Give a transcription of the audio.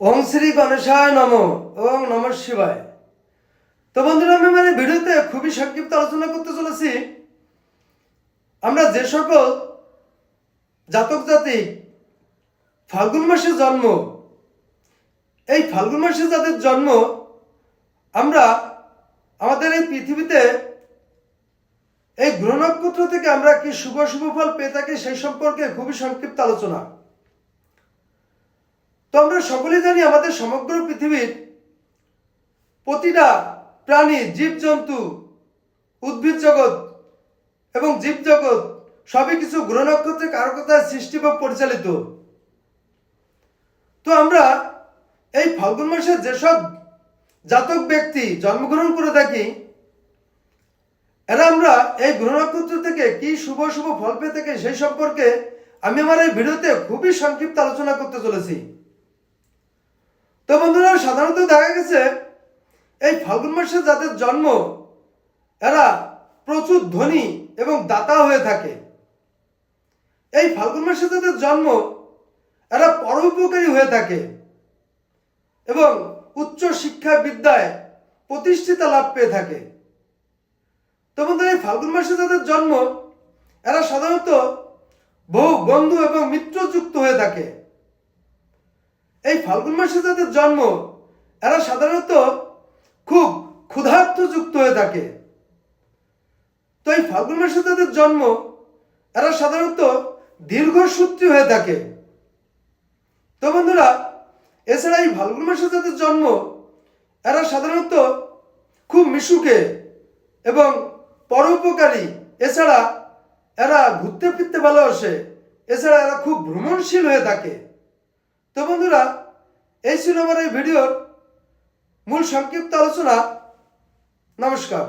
ওম শ্রী গণেশায় নম, ওম নম শিবায়। তো বন্ধুরা, আমি মানে ভিডিওতে খুবই সংক্ষিপ্ত আলোচনা করতে চলেছি। আমরা যে সকল জাতক জাতি ফাল্গুন মাসে জন্ম, এই ফাল্গুন মাসে যাদের জন্ম, আমরা আমাদের এই পৃথিবীতে এই গ্রহ নক্ষত্র থেকে আমরা কি শুভ শুভ ফল পেয়ে থাকি সেই সম্পর্কে খুবই সংক্ষিপ্ত আলোচনা। তো আমরা সকলেই জানি আমাদের সমগ্র পৃথিবীর প্রতিটা প্রাণী, জীবজন্তু, উদ্ভিদ জগৎ এবং জীব জগৎ সবই কিছু গ্রহ নক্ষত্রের কারকতায় সৃষ্টি বা পরিচালিত। তো আমরা এই ফাল্গুন মাসে যেসব জাতক ব্যক্তি জন্মগ্রহণ করে থাকি, এরা আমরা এই গ্রহ নক্ষত্র থেকে কি শুভ শুভ ফল পেয়ে থাকে সেই সম্পর্কে আমি আমার এই ভিডিওতে খুবই সংক্ষিপ্ত আলোচনা করতে চলেছি। তো বন্ধুরা, সাধারণত দেখা গেছে এই ফাল্গুন মাসে যাদের জন্ম, এরা প্রচুর ধনী এবং দাতা হয়ে থাকে। এই ফাল্গুন মাসে যাদের জন্ম, এরা পরোপকারী হয়ে থাকে এবং উচ্চ শিক্ষা বিদ্যায় প্রতিষ্ঠিতা লাভ পেয়ে থাকে। তো বন্ধুরা, এই ফাল্গুন মাসে যাদের জন্ম, এরা সাধারণত বহু বন্ধু এবং মিত্রযুক্ত হয়ে থাকে। এই ফাল্গুন মাসে যাদের জন্ম, এরা সাধারণত খুব ক্ষুধার্ত যুক্ত হয়ে থাকে। তো এই ফাল্গুন মাসে যাদের জন্ম, এরা সাধারণত দীর্ঘসূত্রী হয়ে থাকে। তো বন্ধুরা, এছাড়া এই ফাল্গুন মাসে যাদের জন্ম, এরা সাধারণত খুব মিশুকে এবং পরোপকারী। এছাড়া এরা ঘুরতে ফিরতে ভালোবাসে। এছাড়া এরা খুব ভ্রমণশীল হয়ে থাকে। তো বন্ধুরা এই ছিল আমার এই ভিডিওর মূল সংক্ষিপ্ত আলোচনা। নমস্কার।